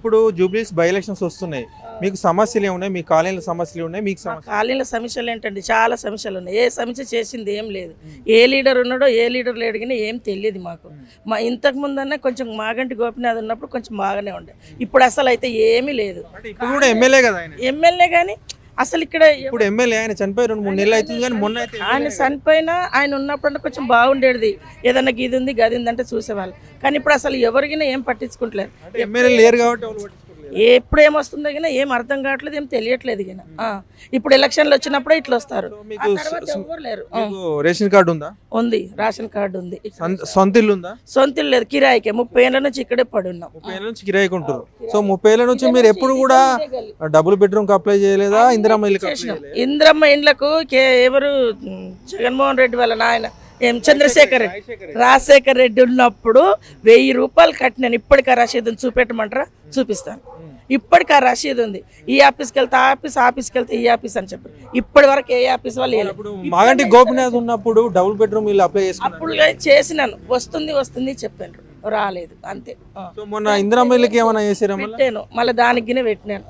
ఇప్పుడు జూబ్లీస్ by elections వస్తున్నాయి. మీకు సమస్యలు ఏమున్నాయి? మీ కాలనీల సమస్యలు ఉన్నాయి మీకు కాలనీల సమస్యలు ఏంటండి? చాలా సమస్యలు ఉన్నాయి. ఏ సమస్య చేసింది ఏం లేదు. ఏ లీడర్ ఉన్నాడో ఏ లీడర్ లేడు కానీ ఏం తెలియదు మాకు. మా ఇంతకు ముందన్నా కొంచెం మాగంటి గోపినాథ్ ఉన్నప్పుడు కొంచెం బాగానే ఉండే. ఇప్పుడు అసలు అయితే ఏమీ లేదు. ఎమ్మెల్యే కదా ఎమ్మెల్యే కానీ అసలు ఇక్కడ ఇప్పుడు ఎమ్మెల్యే ఆయన చనిపోయి రెండు మూడు నెలలు అవుతుంది కానీ మొన్న అయితే ఆయన చనిపోయినా ఆయన ఉన్నప్పుడు కొంచెం బాగుండేది. ఏదన్నా గది ఉంది గది ఉంది అంటే చూసేవాళ్ళు. కానీ ఇప్పుడు అసలు ఎవరికైనా ఏం పట్టించుకుంటలేరు ఎమ్మెల్యే లేరు కాబట్టి. ఎప్పుడు ఏమొస్తుందో కానీ ఏం అర్థం కావట్లేదు ఏం తెలియట్లేదు కానీ ఇప్పుడు ఎలక్షన్లు వచ్చినప్పుడే ఇట్లా వస్తారు. రేషన్ కార్డు ఉందా? ఉంది రేషన్ కార్డు ఉంది. సొంత- ఇల్లు ఉందా? సొంత ఇల్లు లేదు కిరాయికే. ముప్పై ఏళ్ళ నుంచి ఇక్కడే పడి ఉన్నాం ముప్పై ఏళ్ళ నుంచి కిరాయికి ఉంటారు సో ముప్పై ఏళ్ళ నుంచి మీరు ఎప్పుడు కూడా డబుల్ బెడ్రూమ్కి అప్లై చేయలేదా? ఇందిరమ్మ ఇల్లు ఇంద్రమ్మ ఇండ్లకు ఎవరు? జగన్మోహన్ రెడ్డి వాళ్ళ నాయన. ఏం చంద్రశేఖర్ రెడ్డి. రాజశేఖర్ రెడ్డి. ఉన్నప్పుడు వెయ్యి రూపాయలు కట్టినాను ఇప్పటికి ఆ రసీదు ఉంది. చూపెట్టమంటారా? చూపిస్తాను. ఇప్పటికి ఆ రసీదు ఉంది. ఈ ఆఫీస్కి వెళ్తే ఆ ఆఫీస్ ఆఫీస్కి వెళ్తే ఈ ఆఫీస్ అని చెప్పారు. ఇప్పటి వరకు ఏ ఆఫీస్ వాళ్ళు మాగంటి గోపినాథ్ ఉన్నప్పుడు డబుల్ బెడ్రూమ్ అప్లై చేసుకున్నారు అప్పుడు చేసినాను. వస్తుంది వస్తుంది చెప్పాను. రాలేదు. అంతే. మొన్న ఇల్లుకి ఏమైనా చేసారా మళ్ళీ? పెట్టాను. మళ్ళీ దానికినే పెట్టినాను.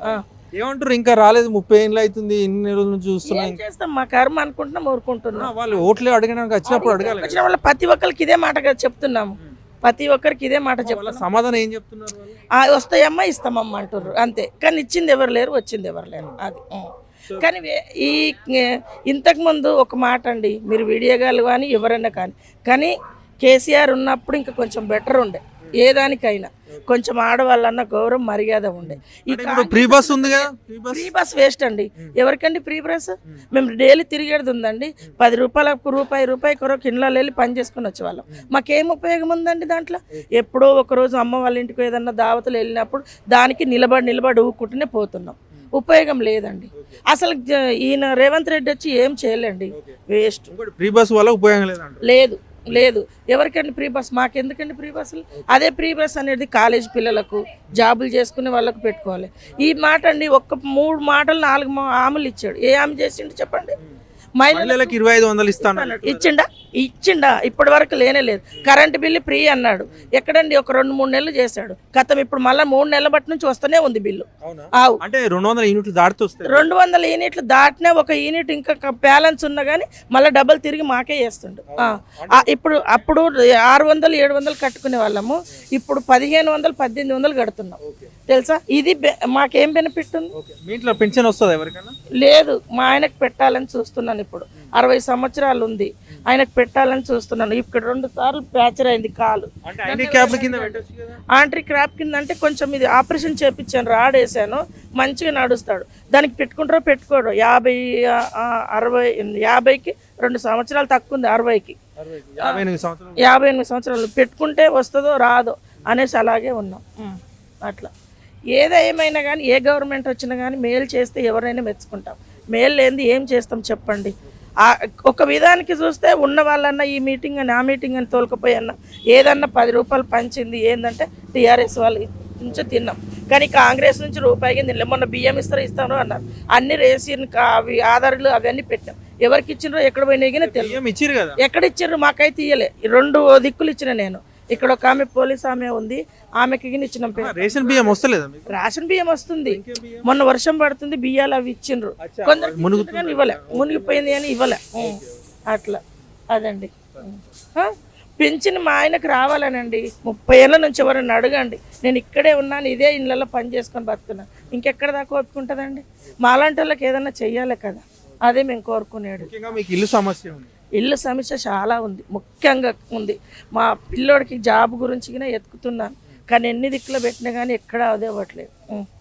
ఏమంటారు? ఇంకా రాలేదు. ముప్పై ఏళ్ళు అవుతుంది. ఇన్ని నెలల నుంచి చూస్తున్నా. ఏం చేస్తాం? మా కర్మ అనుకుంటున్నాం ఊరుకుంటున్నాం. వాళ్ళు ఓట్లు అడగడానికి వచ్చినప్పుడు అడగాలి. వచ్చిన వాళ్ళ ప్రతి ఒక్కరికి ఇదే మాట కదా చెప్తున్నాము. ప్రతి ఒక్కరికి ఇదే మాట చెప్తున్నాం సమాధానం ఏం చెప్తున్నారు వస్తాయమ్మా ఇస్తామమ్మా అంటారు అంతే. కానీ ఇచ్చింది ఎవరు లేరు వచ్చింది ఎవరు లేరు. అది. కానీ ఈ ఇంతకు ముందు ఒక మాట అండి. మీరు వీడియోగాలు కానీ ఎవరైనా కానీ. కానీ కేసీఆర్ ఉన్నప్పుడు ఇంకా కొంచెం బెటర్ ఉండే. ఏ దానికైనా. కొంచెం ఆడవాళ్ళన్న గౌరవం మర్యాద ఉండే. ఇప్పుడు ఫ్రీ బస్ ఉంది కదా? Free bus? వేస్ట్ అండి. ఎవరికండి ఫ్రీ బస్? మేము. డైలీ తిరిగేది ఉందండి. పది రూపాయలకు రూపాయి రూపాయి కొరకు ఇంట్లో వెళ్ళి పని చేసుకుని వచ్చేవాళ్ళం. మాకేం ఉపయోగం ఉందండి దాంట్లో? ఎప్పుడో ఒక రోజు అమ్మ వాళ్ళ ఇంటికి ఏదన్నా దావతలు వెళ్ళినప్పుడు దానికి నిలబడి నిలబడి ఊక్కుంటూనే పోతున్నాం. ఉపయోగం లేదండి. అసలు ఈయన రేవంత్ రెడ్డి వచ్చి ఏం చేయలేండి. వేస్ట్. ఫ్రీ బస్ వల్ల ఉపయోగం లేదు. లేదు. ఎవరికండి ఫ్రీ బస్? మాకెందుకండి ఫ్రీ బస్సులు? అదే ఫ్రీ బస్ అనేది కాలేజ్ పిల్లలకు జాబులు చేసుకునే వాళ్ళకు పెట్టుకోవాలి. ఈ మాట అండి ఒక్క మూడు మాటలు నాలుగు హామీలు ఇచ్చాడు. ఏ హామీ చేసిండు చెప్పండి? మహిళలకు ఇరవై ఐదు వందలు ఇస్తాను. ఇచ్చిండా? ఇచ్చిండా? ఇప్పటి వరకు లేనే లేదు. కరెంటు బిల్లు ఫ్రీ అన్నాడు. ఎక్కడండి? ఒక రెండు మూడు నెలలు చేశాడు. గతం ఇప్పుడు మళ్ళీ మూడు నెలల బట్టి నుంచి వస్తూనే ఉంది బిల్లు. ఆవు. అంటే రెండు వందల యూనిట్లు దాటితే రెండు వందల యూనిట్లు దాటినా ఒక యూనిట్ ఇంకా బ్యాలెన్స్ ఉన్నా కానీ మళ్ళీ డబల్ తిరిగి మాకే చేస్తుండు. ఇప్పుడు అప్పుడు ఆరు వందలు ఏడు వందలు కట్టుకునే వాళ్ళము. ఇప్పుడు పదిహేను వందలు పద్దెనిమిది వందలు కడుతున్నాం. తెలుసా? ఇది మాకేం బెనిఫిట్ ఉంది. మీ ఇంట్లో పెన్షన్ వస్తుంది ఎవరికైనా? లేదు. మా ఆయనకు పెట్టాలని చూస్తున్నాను ఇప్పుడు. అరవై సంవత్సరాలు ఉంది. ఆయనకు పెట్టాలని చూస్తున్నాను. ఇక్కడ రెండు సార్లు ఫ్రాక్చర్ అయింది కాలు. అంటే ఐడి క్యాప్ కింద పెట్టొచ్చు కదా? ఆంట్రీ క్రాప్ కింద అంటే కొంచెం ఇది ఆపరేషన్ చేపించాను రాడేసాను మంచిగా నడుస్తాడు. దానికి పెట్టుకుంటారో పెట్టుకోడు. యాభై అరవై యాభైకి రెండు సంవత్సరాలు తక్కువ ఉంది అరవైకి. యాభై ఎనిమిది సంవత్సరాలు యాభై ఎనిమిది సంవత్సరాలు పెట్టుకుంటే వస్తుందో రాదో అనేసి అలాగే ఉన్నాం. అట్లా. ఏదేమైనా కానీ ఏ గవర్నమెంట్ వచ్చినా కానీ మేలు చేస్తే ఎవరైనా మెచ్చుకుంటాం. మేలు లేనిది ఏం చేస్తాం చెప్పండి. ఒక విధానికి చూస్తే ఉన్న వాళ్ళన్నా ఈ మీటింగ్ అని ఆ మీటింగ్ అని తోలుకపోయన్నా ఏదన్నా పది రూపాయలు పంచింది ఏంటంటే టీఆర్ఎస్ వాళ్ళు నుంచి తిన్నాం. కానీ కాంగ్రెస్ నుంచి రూపాయికి తినలేం. మొన్న బియ్యం ఇస్తారు ఇస్తాను అన్నారు. అన్ని రేషన్ కా- అవి ఆధారాలు అవన్నీ పెట్టాం. ఎవరికి ఇచ్చినారో ఎక్కడ పోయినాయి కానీ తెలియదు. బియ్యం ఇచ్చిరు కదా. ఎక్కడ ఇచ్చారు మాకైతే ఇయ్యలే. రెండు దిక్కులు ఇచ్చిన నేను. ఇక్కడ ఒక ఆమె పోలీస్ ఆమె ఉంది. ఆమెకి ఇచ్చిన రేషన్ బియ్యం వస్తలేదా రేషన్ బియ్యం వస్తుంది. మొన్న వర్షం పడుతుంది బియ్యాలు అవి ఇచ్చిండ్రు. కొందరు ఇవ్వలే. మునిగిపోయింది అని ఇవ్వలే. అట్లా. అదండి? పెన్షన్ మా ఆయనకు రావాలనండి. ముప్పై ఏళ్ళ నుంచి ఎవరైనా అడగండి. నేను ఇక్కడే ఉన్నాను ఇదే ఇళ్ళల్లో పని చేసుకొని బతుకున్నాను ఇంకెక్కడ దాకా ఒప్పుకుంటుందండి? మాలాంటి వాళ్ళకి ఏదైనా చెయ్యాలి కదా. అదే మేము కోరుకునేది. మీకు ఇల్లు సమస్య ఉంది. ఇల్లు సమస్య చాలా ఉంది ముఖ్యంగా ఉంది. మా పిల్లోడికి జాబ్ గురించి ఎత్తుకుతున్నాను కానీ ఎన్ని దిక్కులు పెట్టినా కానీ ఎక్కడా అదే అవ్వట్లేదు.